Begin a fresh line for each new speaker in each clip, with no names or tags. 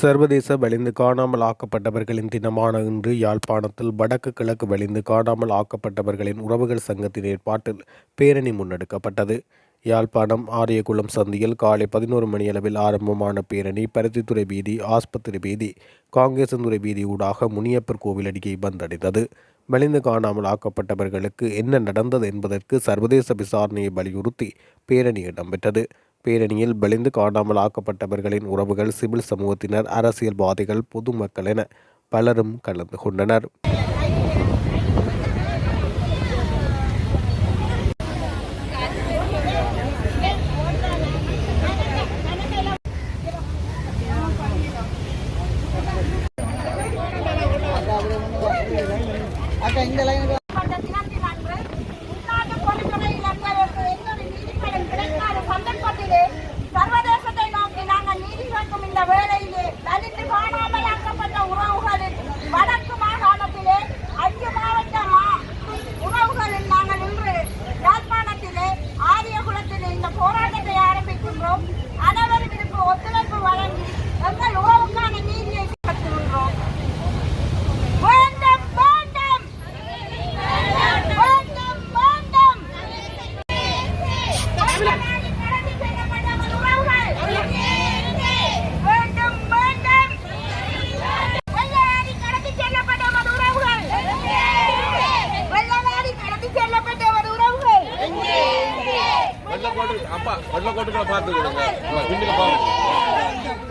சர்வதேச வலிந்து காணாமல் ஆக்கப்பட்டவர்களின் தினமான இன்று யாழ்ப்பாணத்தில் வடக்கு கிழக்கு வலிந்து காணாமல் ஆக்கப்பட்டவர்களின் உறவுகள் சங்கத்தின் ஏற்பாட்டில் பேரணி முன்னெடுக்கப்பட்டது. யாழ்ப்பாணம் ஆரியகுளம் சந்தியில் காலை பதினோரு மணியளவில் ஆரம்பமான பேரணி பருத்தித்துறை வீதி ஆஸ்பத்திரி வீதி காங்கேசந்துறை வீதி ஊடாக முனியப்பர் கோவில் கோவிலடியை வந்தடைந்தது. வலிந்து காணாமல் ஆக்கப்பட்டவர்களுக்கு என்ன நடந்தது என்பதற்கு சர்வதேச விசாரணையை வலியுறுத்தி பேரணி இடம்பெற்றது. பேரணியில் பெளிந்து காணாமல் ஆக்கப்பட்டவர்களின் உறவுகள் சிவில் சமூகத்தினர் அரசியல்வாதிகள் பொதுமக்கள் என பலரும் கலந்து கொண்டனர்.
அக்கா இந்த லைன்
கொண்ட தினத்தில் அன்று உள்நாட்டு பொருட்களை இழந்தவருக்கு எங்களது நீதிப்பலன் கிடைக்காத சந்தர்ப்பத்திலே சர்வதேசத்தை நோக்கி நாங்கள் நீதி கேட்கும் இந்த வேளையிலே தலித்து காணாமல் ஆக்கப்பட்ட உறவுகளின் வடக்கு மாகாணத்திலே அஞ்சு மாவட்ட மா- உறவுகளில் நாங்கள் இன்று யாழ்ப்பாணத்திலே ஆரியகுளத்திலே இந்த போராட்டத்தை ஆரம்பிக்கின்றோம் அனைவரும் இதற்கு ஒத்துழைப்பு வழங்கி எங்கள் உறவுக்கான நீதியை பெற்றுகின்றோம் வேண்டும் வேண்டும் வேண்டும் வேண்டும் வெள்ளநாடு கடத்தி செல்லப்பட்ட உறவுகள் வேண்டும் வேண்டும் வெள்ளநாடு கடத்தி செல்லப்பட்ட உறவுகள் வெள்ளநாடு கடத்தி செல்லப்பட்ட உறவுகள்
வெள்ளக்கோட்டு அப்பா வெள்ளக்கோட்டுகளை பார்த்து கொடுங்க. பின்னுக்கு பாவம்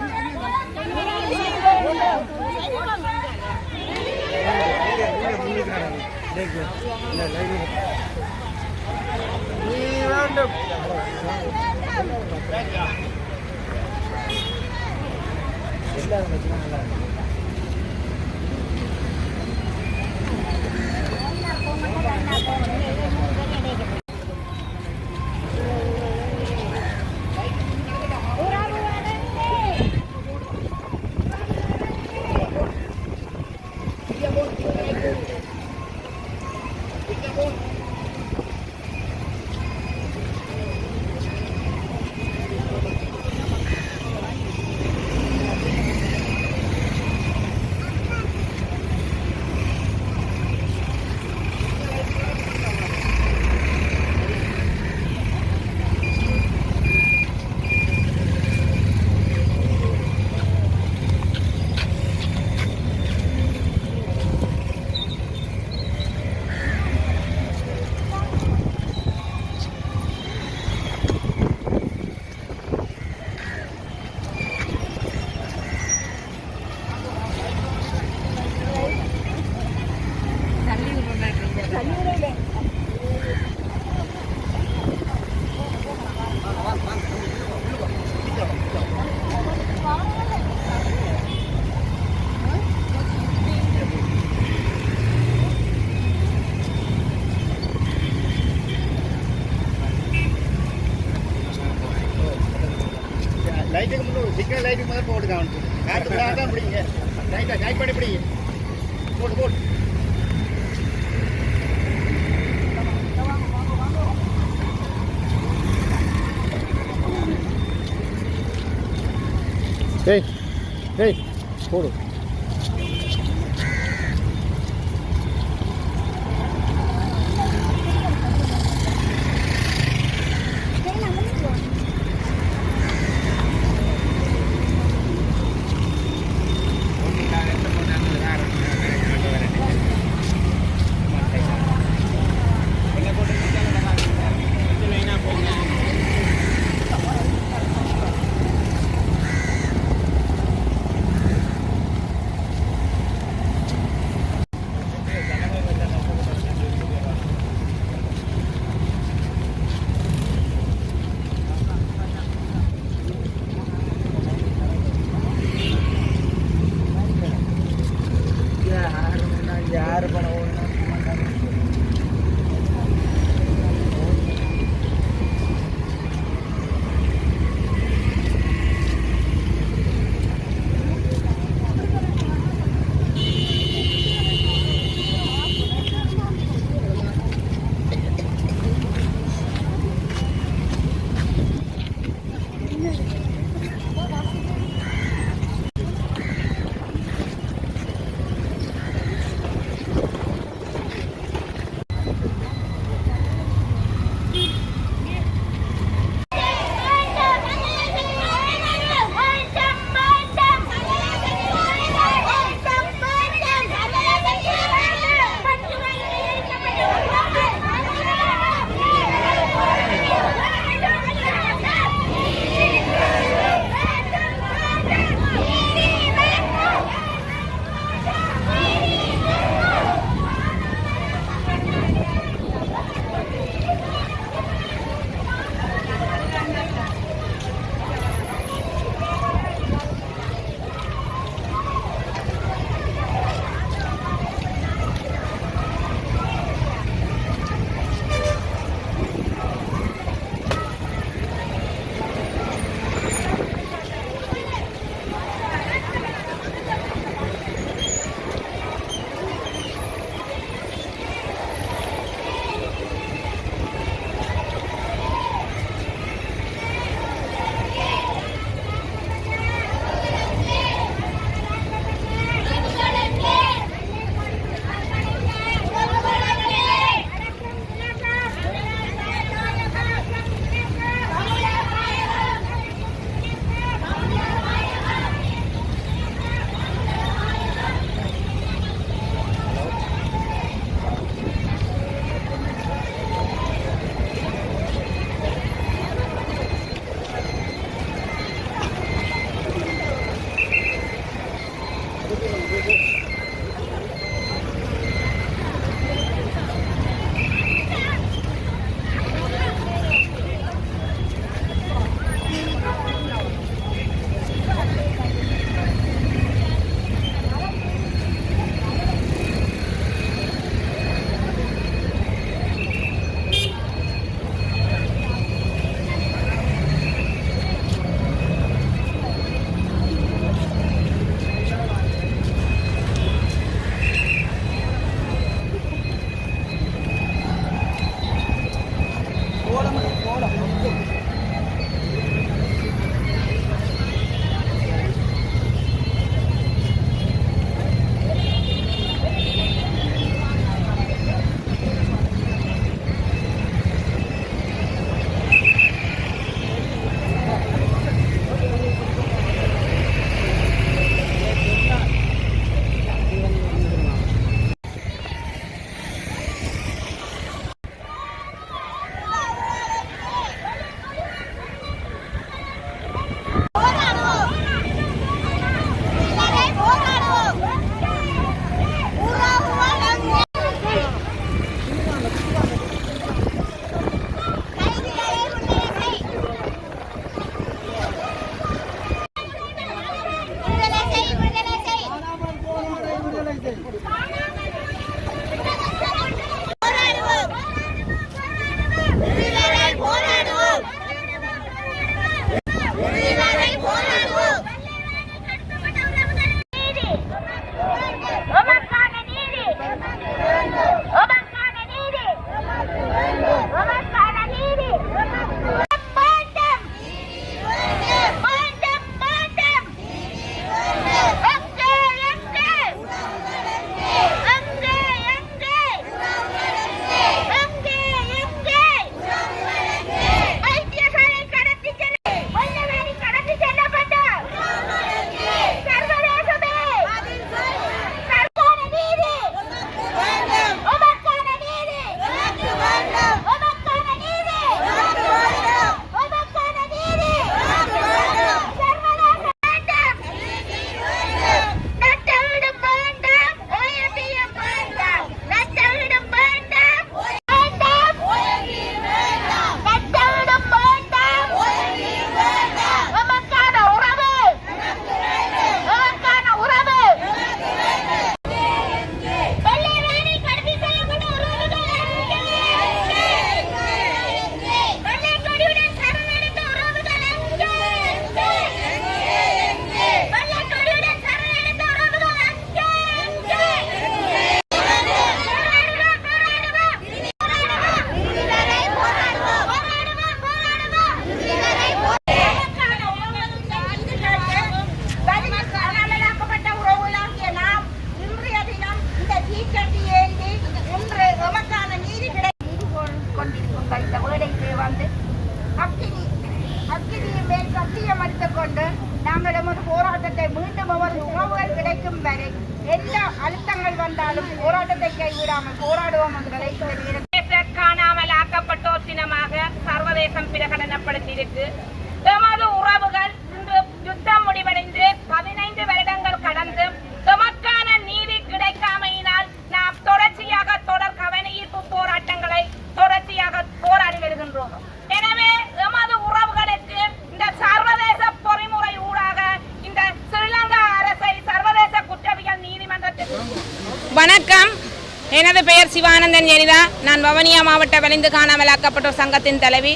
எனது பெயர் சிவானந்தன் ஜெனிதா. நான் வவனியா மாவட்ட வலிந்து காணாமலாக்கப்பட்டோர் சங்கத்தின் தலைவி.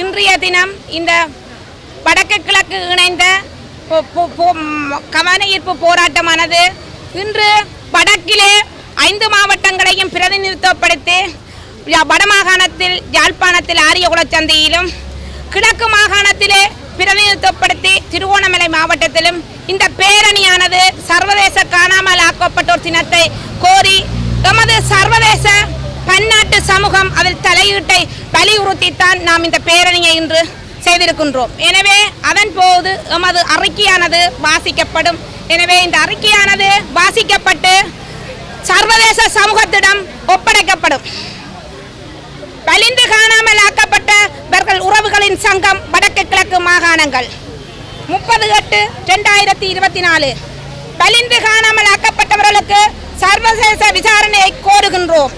இன்றைய தினம் இந்த வடக்கு கிழக்கு இணைந்த கவன ஈர்ப்பு போராட்டமானது இன்று வடக்கிலே ஐந்து மாவட்டங்களையும் பிரதிநிதித்துவப்படுத்தி வடமாகாணத்தில் யாழ்ப்பாணத்தில் ஆரியகுலச்சந்தையிலும் கிழக்கு மாகாணத்திலே பிரதிநிதித்துவப்படுத்தி திருவோணமலை மாவட்டத்திலும் இந்த பேரணியானது சர்வதேச காணாமல் ஆக்கப்பட்டோர் தினத்தை கோரி எமது சர்வதேச பன்னாட்டு சமூகம் அதில் தலையீட்டை வலியுறுத்தித்தான் நாம் இந்த பேரணியை இன்று செய்திருக்கின்றோம். எனவே அதன் போது எமது அறிக்கையானது வாசிக்கப்படும். எனவே இந்த அறிக்கையானது வாசிக்கப்பட்டு சர்வதேச சமூகத்திடம் ஒப்படைக்கப்படும். வலிந்து காணாமல் ஆக்கப்பட்டவர்கள் உறவுகளின் சங்கம் வடக்கு கிழக்கு மாகாணங்கள். முப்பது எட்டு ரெண்டாயிரத்தி இருபத்தி நாலு. வலிந்து காணாமல் ஆக்கப்பட்டவர்களுக்கு சர்வதேச விசாரணையை கோருகின்றோம்.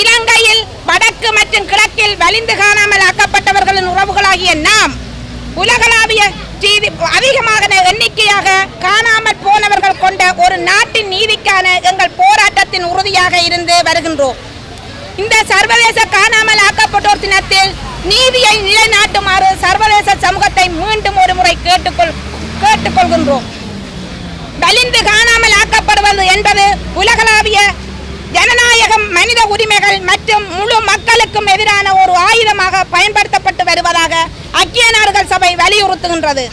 இலங்கையில் வடக்கு மற்றும் கிழக்கில் வலிந்து காணாமல் ஆக்கப்பட்டவர்களின் உறவுகளாகிய நாம் உலகளாவிய நீதி அதிகமாக எண்ணிக்கையாக காணாமல் போனவர்கள் கொண்ட ஒரு நாட்டின் நீதிக்கான எங்கள் போராட்டத்தின் உறுதியாக இருந்து வருகின்றோம். இந்த சர்வதேச காணாமல் ஆக்கப்பட்டோர் தினத்தில் நீதியை நிலைநாட்டுமாறு சர்வதேச சமூகத்தை மீண்டும் ஒரு முறை கேட்டுக்கொள் கேட்டுக்கொள்கின்றோம். வலிந்து காணாமல் ஆக்கப்படுவது என்பது உலகளாவிய ஜனநாயகம் மனித உரிமைகள் மற்றும் முழு மக்களுக்கும் எதிரான ஒரு ஆயுதமாக பயன்படுத்தப்பட்டு வருவதாக ஐக்கிய நாடுகள் சபை வலியுறுத்துகின்றது.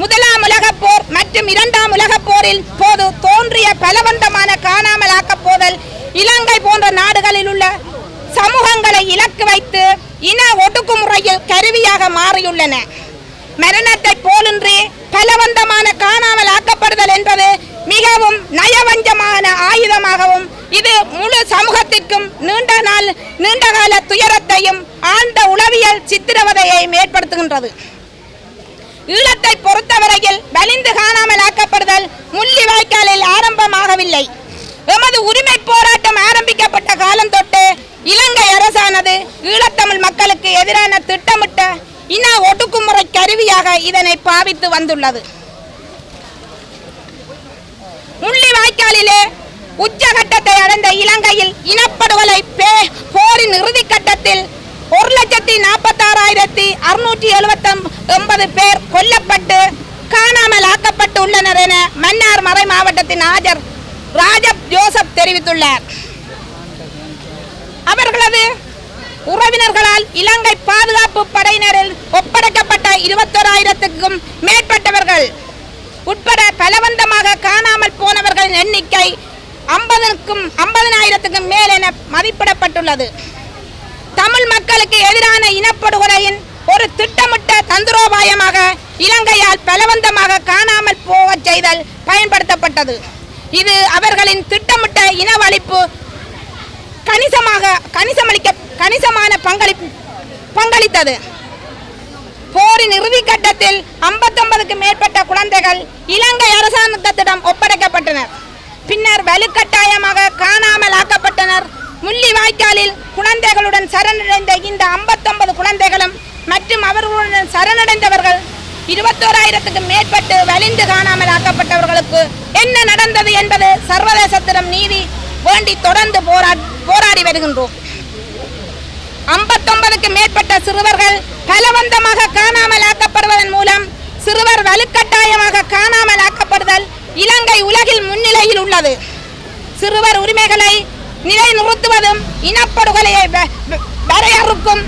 முதலாம் உலகப் போர் மற்றும் இரண்டாம் உலகப் போரில் போது தோன்றிய பலவந்தமான காணாமல் ஆக்கப்போதல் இலங்கை போன்ற நாடுகளில் உள்ள சமூகங்களை இலக்கு வைத்து இன ஒடுக்குமுறையில் கருவியாக மாறியுள்ளன. மரணத்தை போலின்றி பலவந்தமான காணாமல் ஆக்கப்படுதல் என்பது மிகவும் நயவஞ்சமான ஆயுதமாகவும் இது முழு சமூகத்திற்கும் நீண்ட நாள் நீண்டகால துயரத்தையும் ஆழ்ந்த உளவியல் சித்திரவதையையும் ஏற்படுத்துகின்றது. ஈழத்தை பொறுத்தவரையில் வலிந்து காணாமல் ஆக்கப்படுதல் முள்ளிவாய்க்காலில் ஆரம்பமாகவில்லை. எமது உரிமை போராட்டம் ஆரம்பிக்கப்பட்ட காலம் தொட்டு இலங்கை அரசானது ஈழத்தமிழ் மக்களுக்கு எதிரான திட்டமிட்ட இன ஒடுக்குமுறை கருவியாக இதனை பாவித்து வந்துள்ளது. முள்ளிவாய்க்காலிலே உச்சகட்டத்தை அடைந்த இலங்கையில் இனப்படுகொலை பே- போரின் இறுதி கட்டத்தில் ஒரு லட்சத்தி நாற்பத்தாறாயிரத்தி அறுநூற்றி எழுபத்தி ஒன்பது பேர் கொல்லப்பட்டு காணாமல் ஆக்கப்பட்டு உள்ளனர் என மன்னார் மறை மாவட்டத்தின் ஆஜர் ராஜப் ஜோசப் தெரிவித்துள்ளார். அவர்களது உறவினர்களால் இலங்கை பாதுகாப்பு படையினரில் ஒப்படைக்கப்பட்ட இருபத்தோராயிரத்துக்கும் மேற்பட்டவர்கள் உட்பட பலவந்தமாக காணாமல் போனவர்களின் எண்ணிக்கை ஐம்பதுக்கும் ஐம்பதனாயிரத்துக்கும் மேல் என மதிப்பிடப்பட்டுள்ளது. தமிழ் மக்களுக்கு எதிரான இனப்படுகொலையின் ஒரு திட்டமிட்ட தந்திரோபாயமாக இலங்கையால் பலவந்தமாக காணாமல் போகச் செய்தல் பயன்படுத்தப்பட்டது. இது அவர்களின் திட்டமிட்ட இனவழிப்பு கணிசமாக கணிசமளிக்க கணிசமான பங்களி பங்களித்தது. போரின் இறுதி கட்டத்தில் 59க்கு மேற்பட்ட குழந்தைகள் இலங்கை அரசாங்கத்திடம் ஒப்படைக்கப்பட்டனர். பின்னர் வலுக்கட்டாயமாக காணாமல் ஆக்கப்பட்டனர். முள்ளி வாய்க்காலில் குழந்தைகளுடன் சரணடைந்த இந்த 59 குழந்தைகளும் மற்றும் அவர்களுடன் சரணடைந்தவர்கள் இருபத்தோராயிரத்துக்கு மேற்பட்டு வலிந்து காணாமல் ஆக்கப்பட்டவர்களுக்கு என்ன நடந்தது என்பது சர்வதேசத்திடம் நீதி வேண்டி தொடர்ந்து போரா போராடி வருகின்றோம். ஐம்பத்தொன்பதுக்கு மேற்பட்ட சிறுவர்கள் பலவந்தமாக காணாமல் ஆக்கப்படுவதன் மூலம் சிறுவர் வலுக்கட்டாயமாக காணாமல் ஆக்கப்படுதல் இலங்கை உலகில் முன்னிலையில் உள்ளது. சிறுவர் உரிமைகளை நிலைநிறுத்துவதும் இனப்படுகொலையை வ- வ- வரையறுக்கும்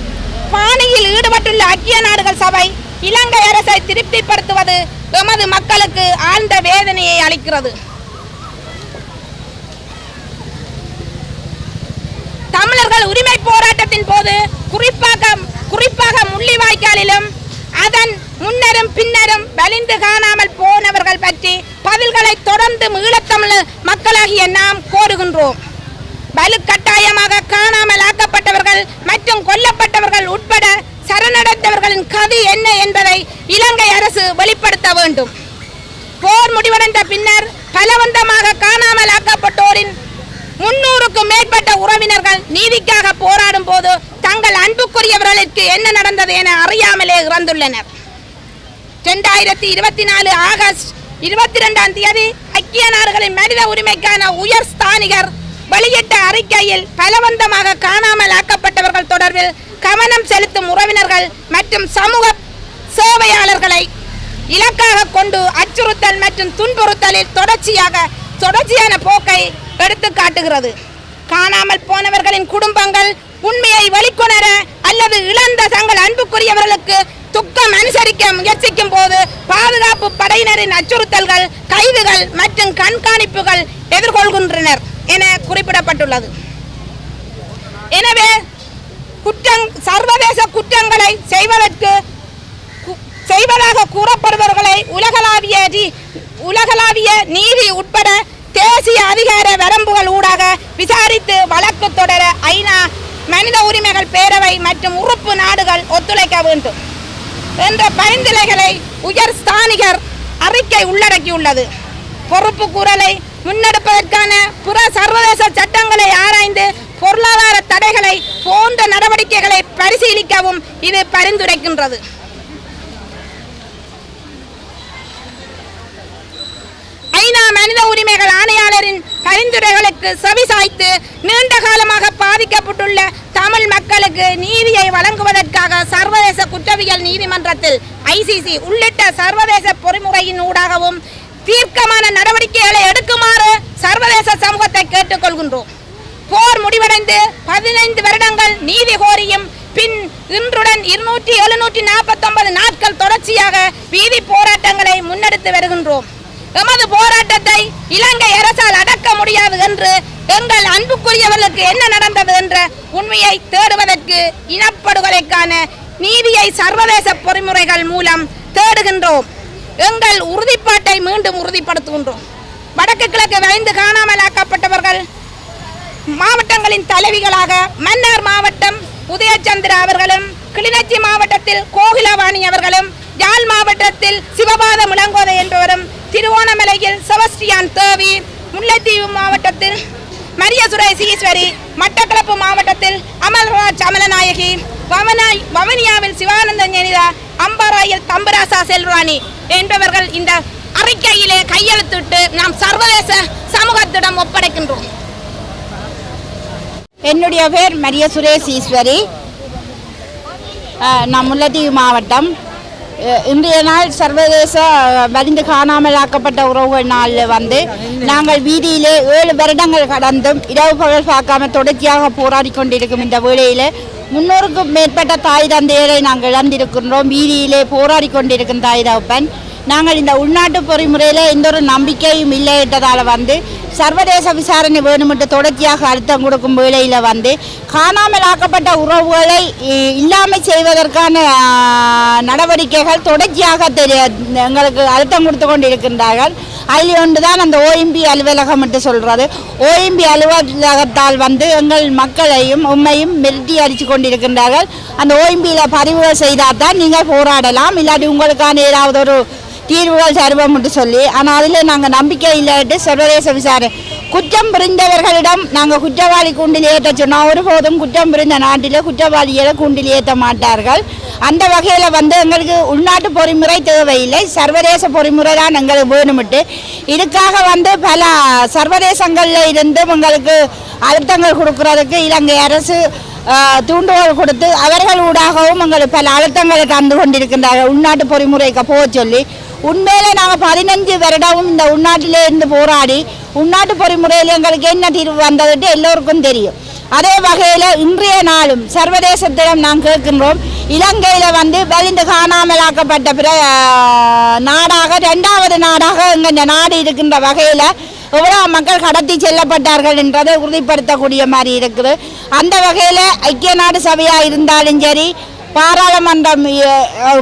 பாணியில் ஈடுபட்டுள்ள ஐக்கிய நாடுகள் சபை இலங்கை அரசை திருப்திப்படுத்துவது எமது மக்களுக்கு ஆழ்ந்த வேதனையை அளிக்கிறது. மக்கள் உரிமை போராட்டத்தின் போது குறிப்பாக குறிப்பாக முள்ளிவாய்க்காலிலும் அதன் முன்னரும் பின்னரும் வலிந்து காணாமல் போனவர்கள் பற்றி பதில்களை தொடர்ந்து ஈழத்தமிழ் மக்களாகிய நாம் கோருகின்றோம். வலுக்கட்டாயமாக காணாமல் ஆக்கப்பட்டவர்கள் மற்றும் கொல்லப்பட்டவர்கள் உட்பட சரணடைந்தவர்களின் கதி என்ன என்பதை இலங்கை அரசு வெளிப்படுத்த வேண்டும். போர் முடிவடைந்த பின்னர் பலவந்தமாக காணாமல் ஆக்கப்பட்டோரின் முன்னூறுக்கும் மேற்பட்ட உறவினர்கள் நீதிக்காக போராடும் போது தங்கள் அன்புக்குரியவர்களுக்கு என்ன நடந்தது என அறியாமலே இறந்துள்ளனர். இரண்டாயிரத்தி இருபத்தி நாலு ஆகஸ்ட் இருபத்தி ரெண்டாம் தேதி ஐக்கிய நாடுகளின் மனித உரிமைக்கான உயர் ஸ்தானிகர் வெளியிட்ட அறிக்கையில் பலவந்தமாக காணாமல் ஆக்கப்பட்டவர்கள் தொடர்பில் கவனம் செலுத்தும் உறவினர்கள் மற்றும் சமூக சேவையாளர்களை இலக்காக கொண்டு அச்சுறுத்தல் மற்றும் துன்புறுத்தலில் தொடர்ச்சியாக தொடர்ச்சியான போக்கை எடுத்து காட்டுகிறது. காணாமல் போனவர்களின் குடும்பங்கள் உண்மையை வெளிக்கொணர அல்லது இழந்த தங்கள் அன்புக்குரியவர்களுக்கு துக்கம் அனுசரிக்க முயற்சிக்கும் போது பாதுகாப்பு படையினரின் அச்சுறுத்தல்கள் கைதுகள் மற்றும் கண்காணிப்புகள் எதிர்கொள்கின்றனர் என குறிப்பிடப்பட்டுள்ளது. எனவே குற்றம் சர்வதேச குற்றங்களை செய்வதற்கு கு- செய்வதாக கூறப்படுபவர்களை உலகளாவிய உலகளாவிய நீதி உட்பட தேசிய அதிகார வரம்புகள் ஊடாக விசாரித்து வழக்கு தொடர ஐநா மனித உரிமைகள் பேரவை மற்றும் உறுப்பு நாடுகள் ஒத்துழைக்க வேண்டும் என்ற பரிந்துரைகளை உயர் ஸ்தானிகர் அறிக்கை உள்ளடக்கியுள்ளது. பொறுப்பு குரலை முன்னெடுப்பதற்கான புற சர்வதேச சட்டங்களை ஆராய்ந்து பொருளாதார தடைகளை போன்ற நடவடிக்கைகளை பரிசீலிக்கவும் இது பரிந்துரைக்கின்றது. ஐநா மனித உரிமைகள் ஆணையாளரின் பரிந்துரைகளுக்கு செவிசாய்த்து நீண்ட காலமாக பாதிக்கப்பட்டுள்ள தமிழ் மக்களுக்கு நீதியை வழங்குவதற்காக சர்வதேச குற்றவியல் நீதிமன்றத்தில் ஐசிசி உள்ளிட்ட சர்வதேச பொறிமுறையின் ஊடாகவும் தீர்க்கமான நடவடிக்கைகளை எடுக்குமாறு சர்வதேச சமூகத்தை கேட்டுக்கொள்கின்றோம். போர் முடிவடைந்து பதினைந்து வருடங்கள் நீதி கோரியும் பின் இன்றுடன் இருநூற்றி எழுநூற்றி நாற்பத்தொன்பது நாட்கள் தொடர்ச்சியாக வீதி போராட்டங்களை முன்னெடுத்து வருகின்றோம். எமது போராட்டத்தை இலங்கை அரசால் அடக்க முடியாது என்று எங்கள் அன்புக்குரியவர்களுக்கு என்ன நடந்தது என்ற உண்மையை தேடுவதற்கு இனப்படுகொலைக்கான நீதியை சர்வதேச பொறிமுறைகள் மூலம் தேடுகின்றோம். எங்கள் உறுதிப்பாட்டை மீண்டும் உறுதிப்படுத்துகின்றோம். வடக்கு கிழக்கு வளைந்து காணாமல் ஆக்கப்பட்டவர்கள் மாவட்டங்களின் தலைவிகளாக மன்னார் மாவட்டம் உதயச்சந்திரா அவர்களும் கிளிநொச்சி மாவட்டத்தில் கோகிலவாணி அவர்களும் யாழ் மாவட்டத்தில் சிவபாத முழங்கோதை என்பவரும் திருவோணமலையில் செபஸ்டியான் தேவி முல்லைத்தீவு மாவட்டத்தில் மரிய சுரேஷ் ஈஸ்வரி மட்டக்களப்பு மாவட்டத்தில் அமல்ராஜ் அமலநாயகி வவனாய் வவனியாவில் சிவானந்த ஜெனிதா அம்பாராயில் தம்பராசா செல்வாணி என்பவர்கள் இந்த அறிக்கையிலே கையெழுத்திட்டு நாம் சர்வதேச சமூகத்திடம் ஒப்படைக்கின்றோம்.
என்னுடைய பேர் மரிய சுரேஷ் ஈஸ்வரி அஹ், நான் முல்லைத்தீவு மாவட்டம் இன்றைய நாள் சர்வதேச வலிந்து காணாமல் ஆக்கப்பட்ட உறவுகள் நாளில் வந்து நாங்கள் வீதியிலே ஏழு வருடங்கள் கடந்தும் இரவு பகல் பார்க்காம தொடர்ச்சியாக போராடி கொண்டிருக்கும் இந்த வேளையில் முன்னூறுக்கும் மேற்பட்ட தாய் தந்தையரை நாங்கள் இழந்திருக்கின்றோம். வீதியிலே போராடி கொண்டிருக்கும் தாய் தகப்பன். நாங்கள் இந்த உள்நாட்டு பொறிமுறையில் எந்த ஒரு நம்பிக்கையும் இல்லை என்றதால் வந்து சர்வதேச விசாரணை வேணுமென்று தொடர்ச்சியாக அழுத்தம் கொடுக்கும் வேளையில் வந்து காணாமல் ஆக்கப்பட்ட உறவுகளை இ- இல்லாமல் செய்வதற்கான நடவடிக்கைகள் தொடர்ச்சியாக தெரிய எங்களுக்கு அழுத்தம் கொடுத்து கொண்டு இருக்கின்றார்கள் அதில் ஒன்று தான் அந்த ஓஎம்பி அலுவலகம் என்று சொல்கிறது ஓஎம்பி அலுவலகத்தால் வந்து எங்கள் மக்களையும் உண்மையும் மிரட்டி அடித்து கொண்டிருக்கின்றார்கள். அந்த ஓஎம்பியில் பதிவுகள் செய்தால் தான் நீங்கள் போராடலாம். இல்லாட்டி உங்களுக்கான ஏதாவது ஒரு தீர்வுகள் தருவோம் என்று சொல்லி ஆனால் அதில் நாங்கள் நம்பிக்கை இல்லாட்டு சர்வதேச விசாரணை குற்றம் புரிந்தவர்களிடம் நாங்கள் குற்றவாளி கூண்டில் ஏற்ற சொன்னோம் ஒருபோதும் குற்றம் புரிந்த நாட்டில் குற்றவாளிகளை கூண்டில் ஏற்ற மாட்டார்கள். அந்த வகையில் வந்து எங்களுக்கு உள்நாட்டு பொறிமுறை தேவையில்லை சர்வதேச பொறிமுறை தான் எங்களுக்கு வேணுமிட்டு. இதுக்காக வந்து பல சர்வதேசங்களில் இருந்து எங்களுக்கு அழுத்தங்கள் கொடுக்கறதுக்கு இலங்கை அரசு ஆஹ், தூண்டுகோல் கொடுத்து அவர்கள் ஊடாகவும் எங்களுக்கு பல அழுத்தங்களை தந்து கொண்டிருக்கின்றார்கள். உள்நாட்டு பொறிமுறைக்கு போக சொல்லி. உண்மையிலே நாங்கள் பதினஞ்சு வருடமும் இந்த உள்நாட்டிலே இருந்து போராடி உள்நாட்டு பொறிமுறையில் எங்களுக்கு என்ன தீர்வு வந்ததுட்டு எல்லோருக்கும் தெரியும். அதே வகையில் இன்றைய நாளும் சர்வதேசத்திடம் நாம் கேட்கின்றோம் இலங்கையில் வந்து வலிந்து காணாமலாக்கப்பட்ட பிற நாடாக ரெண்டாவது நாடாக எங்கள் நாடு இருக்கின்ற வகையில் எவ்வளோ மக்கள் கடத்தி செல்லப்பட்டார்கள் என்றதை உறுதிப்படுத்தக்கூடிய மாதிரி இருக்குது. அந்த வகையில் ஐக்கிய நாடு சபையாக இருந்தாலும் சரி பாராளுமன்றம்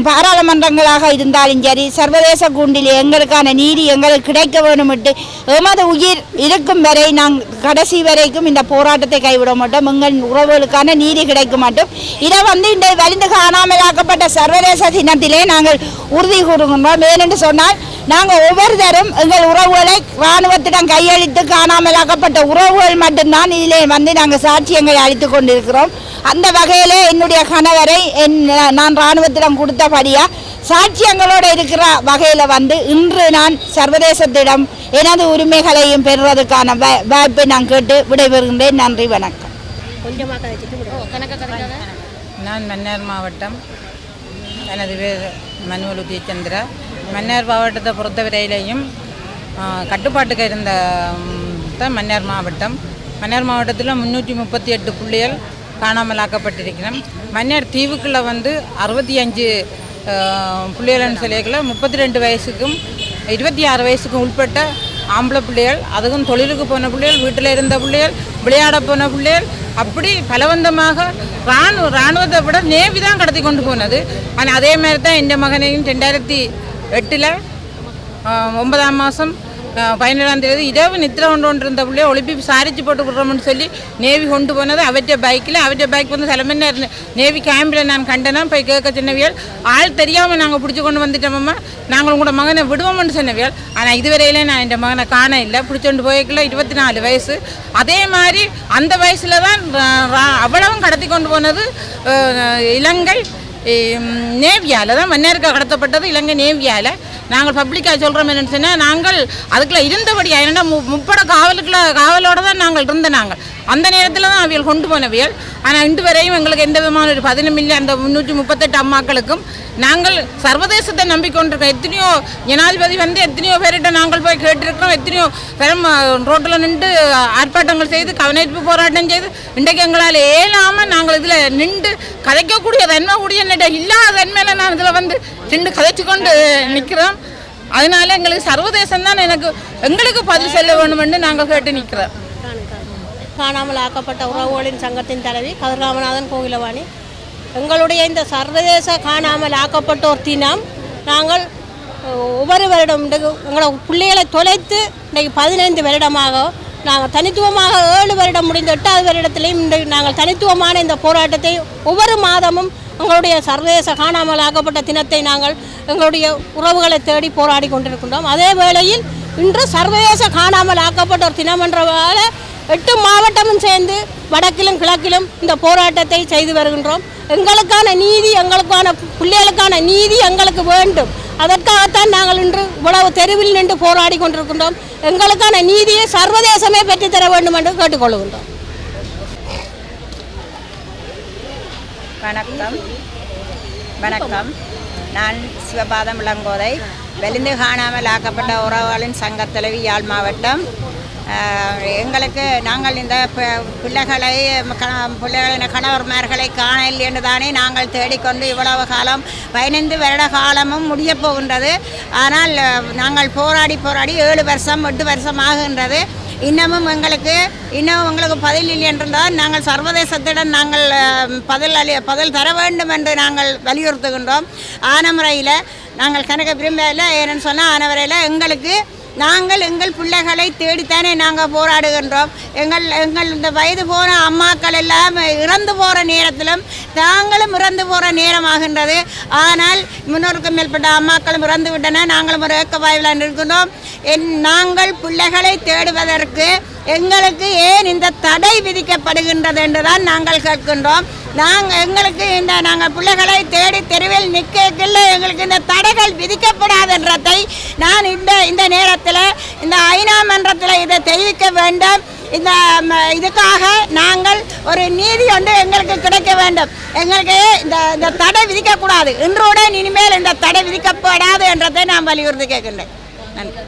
பாராளுமன்றங்களாக இருந்தாலும் சரி சர்வதேச கூண்டில் எங்களுக்கான நீதி எங்களுக்கு கிடைக்க வேண்டுமிட்டு எமது உயிர் இருக்கும் வரை நாங்கள் கடைசி வரைக்கும் இந்த போராட்டத்தை கைவிட மாட்டோம். எங்கள் உறவுகளுக்கான நீதி கிடைக்க மாட்டோம். இதை வந்து இந்த வலிந்து காணாமலாக்கப்பட்ட சர்வதேச தினத்திலே நாங்கள் உறுதி கூறுகின்றோம். ஏனென்று சொன்னால் நாங்கள் ஒவ்வொருத்தரும் எங்கள் உறவுகளை இராணுவத்திடம் கையளித்து காணாமலாக்கப்பட்ட உறவுகள் மட்டும்தான் இதிலே வந்து நாங்கள் சாட்சியங்களை அளித்து கொண்டிருக்கிறோம். அந்த வகையிலே என்னுடைய கணவரை என் நான் இராணுவத்திடம் கொடுத்தபடியா சாட்சியங்களோடு இருக்கிற வகையில் வந்து இன்று நான் சர்வதேசத்திடம் எனது உரிமைகளையும் பெறுவதற்கான வா- வாய்ப்பை நான் கேட்டு விடைபெறுகின்றேன். நன்றி வணக்கம்.
நான் மன்னார் மாவட்டம் எனது பேர் மனுவல் உதயச்சந்திரா மன்னார் மாவட்டத்தை பொறுத்தவரையிலையும் கட்டுப்பாட்டுக்கு இருந்த தான் மன்னார் மாவட்டம். மன்னார் மாவட்டத்தில் முந்நூற்றி முப்பத்தி எட்டு புள்ளிகள் காணாமலாக்கப்பட்டிருக்கிறோம் மன்னார் தீவுக்குள்ளே வந்து அறுபத்தி அஞ்சு புள்ளிகள்னு சொல்லியிருக்கல முப்பத்தி ரெண்டு வயசுக்கும் இருபத்தி ஆறு வயசுக்கும் உட்பட்ட ஆம்பளை பிள்ளைகள் அதுவும் தொழிலுக்கு போன பிள்ளைகள் வீட்டில் இருந்த பிள்ளைகள் விளையாட போன பிள்ளைகள் அப்படி பலவந்தமாக ராணுவ ராணுவத்தை விட நேவி தான் கடத்தி கொண்டு போனது. ஆனால் அதே மாதிரி தான் என் மகனையும் ரெண்டாயிரத்தி எட்டில் ஒன்பதாம் மாதம் பதினேழாம் தேதி இரவு நித்திர கொண்டு கொண்டிருந்த பிள்ளைய ஒளிப்பி சாரிச்சு போட்டு விடுறோம்னு சொல்லி நேவி கொண்டு போனது. அவற்றை பைக்கில் அவற்றை பைக் வந்து சில மணி நேரம் நேவி கேம்பில் நான் கண்டனம் போய் கேட்க சொன்னவியல் ஆள் தெரியாமல் நாங்கள் பிடிச்சி கொண்டு வந்துட்டோமம்மா நாங்கள் உங்களோட மகனை விடுவோம்னு சொன்னவியால் ஆனால் இதுவரையில நான் என் மகனை காண இல்லை. பிடிச்சோண்டு போய்க்குள்ள இருபத்தி நாலு வயசு. அதே மாதிரி அந்த வயசில் தான் அவ்வளவும் கடத்தி கொண்டு போனது இலங்கை நேவியால் தான் மன்னருக்கு கடத்தப்பட்டது இலங்கை நேவியால். நாங்கள் பப்ளிக்காக சொல்கிறோம் என்னன்னு சொன்னால் நாங்கள் அதுக்குள்ளே இருந்தபடியா ஏன்னா மு முப்பட காவலுக்குள்ள காவலோடு தான் நாங்கள் இருந்த நாங்கள் அந்த நேரத்தில் தான் அவியல் கொண்டு போனவியல் ஆனால் இன்று வரையும் எங்களுக்கு எந்த விதமான ஒரு பதினொன்று அந்த முந்நூற்றி முப்பத்தெட்டு அம்மாக்களுக்கும் நாங்கள் சர்வதேசத்தை நம்பிக்கொண்டிருக்கோம். எத்தனையோ ஜனாதிபதி வந்து எத்தனையோ பேர்கிட்ட நாங்கள் போய் கேட்டிருக்கிறோம். எத்தனையோ பெரும் ரோட்டில் நின்று ஆர்ப்பாட்டங்கள் செய்து கவனிப்பு போராட்டம் செய்து இன்றைக்கு எங்களால் ஏழாமல் நாங்கள் இதில் நின்று கதைக்கக்கூடிய தன்மை கூடிய இல்லாத தன்மையில் நான் இதில் வந்து நின்று கதைச்சு கொண்டு நிற்கிறோம். அதனால எங்களுக்கு சர்வதேசம் தான் எனக்கு எங்களுக்கு பதில் செல்ல வேணுமென்று நாங்கள் கேட்டு நிற்கிறோம்.
காணாமல் ஆக்கப்பட்ட உறவுகளின் சங்கத்தின் தலைவி கதிர்காமநாதன் கோகிலவாணி எங்களுடைய இந்த சர்வதேச காணாமல் ஆக்கப்பட்டோர் தினம் நாங்கள் ஒவ்வொரு வருடம் எங்களோட பிள்ளைகளை தொலைத்து இன்றைக்கு பதினைந்து வருடமாக நாங்கள் தனித்துவமாக ஏழு வருடம் முடிந்த எட்டாவது வருடத்திலையும் இன்றைக்கு நாங்கள் தனித்துவமான இந்த போராட்டத்தை ஒவ்வொரு மாதமும் எங்களுடைய சர்வதேச காணாமல் ஆக்கப்பட்ட தினத்தை நாங்கள் எங்களுடைய உறவுகளை தேடி போராடி கொண்டிருக்கின்றோம். அதே வேளையில் இன்று சர்வதேச காணாமல் ஆக்கப்பட்டோர் தினம் என்றவால எட்டு மாவட்டமும் சேர்ந்து வடக்கிலும் கிழக்கிலும் இந்த போராட்டத்தை செய்து வருகின்றோம். எங்களுக்கான நீதி எங்களுக்கான பிள்ளைகளுக்கான நீதி எங்களுக்கு வேண்டும். அதற்காகத்தான் நாங்கள் இன்று இவ்வளவு தெருவில் நின்று போராடி கொண்டிருக்கின்றோம். எங்களுக்கான நீதியை சர்வதேசமே பெற்றுத்தர வேண்டும் என்று கேட்டுக்கொள்கின்றோம்.
வணக்கம். வணக்கம். நான் சிவபாதம் இளங்கோதை வெளிந்து காணாமல் ஆக்கப்பட்ட உறவுகளின் சங்கத் தலைவி யாழ் மாவட்டம். எங்களுக்கு நாங்கள் இந்த பிள்ளைகளை கண- பிள்ளைகளின் கணவர்மார்களை காணல் என்று தானே நாங்கள் தேடிக்கொண்டு இவ்வளவு காலம் பதினைந்து வருட காலமும் முடிய போகின்றது. ஆனால் நாங்கள் போராடி போராடி ஏழு வருஷம் எட்டு வருஷம் ஆகின்றது. இன்னமும் எங்களுக்கு இன்னும் உங்களுக்கு பதில் இல்லை என்றால் நாங்கள் சர்வதேசத்திடம் நாங்கள் பதில் அளி பதில் தர வேண்டும் என்று நாங்கள் வலியுறுத்துகின்றோம். ஆன முறையில் நாங்கள் கணக்க விரும்பல ஏன்னு சொன்னால் ஆன முறையில் எங்களுக்கு நாங்கள் எங்கள் பிள்ளைகளை தேடித்தானே நாங்கள் போராடுகின்றோம். எங்கள் எங்கள் இந்த வயது போன அம்மாக்கள் எல்லாம் இறந்து போகிற நேரத்திலும் தாங்களும் இறந்து போகிற நேரமாகின்றது ஆனால் முன்னோருக்கும் மேற்பட்ட அம்மாக்களும் இறந்து விட்டன. நாங்களும் ஒரு ஏக்க வாய்வில் இருக்கின்றோம் என் நாங்கள் பிள்ளைகளை தேடுவதற்கு எங்களுக்கு ஏன் இந்த தடை விதிக்கப்படுகின்றது என்றுதான் நாங்கள் கேட்கின்றோம். நாங்கள் எங்களுக்கு இந்த நாங்கள் பிள்ளைகளை தேடி தெருவில் நிற்கல எங்களுக்கு இந்த தடைகள் விதிக்கப்படாதுன்றதை நான் இந்த இந்த நேரத்தில் இந்த ஐநா மன்றத்தில் இதை தெரிவிக்க வேண்டும். இந்த ம, இதுக்காக நாங்கள் ஒரு நீதி ஒன்று எங்களுக்கு கிடைக்க வேண்டும். எங்களுக்கு இந்த இந்த தடை விதிக்கக்கூடாது. இன்றோட இனிமேல் இந்த தடை விதிக்கப்படாது என்றதை நான் வலியுறுத்தி கேட்கின்றேன். நன்றி.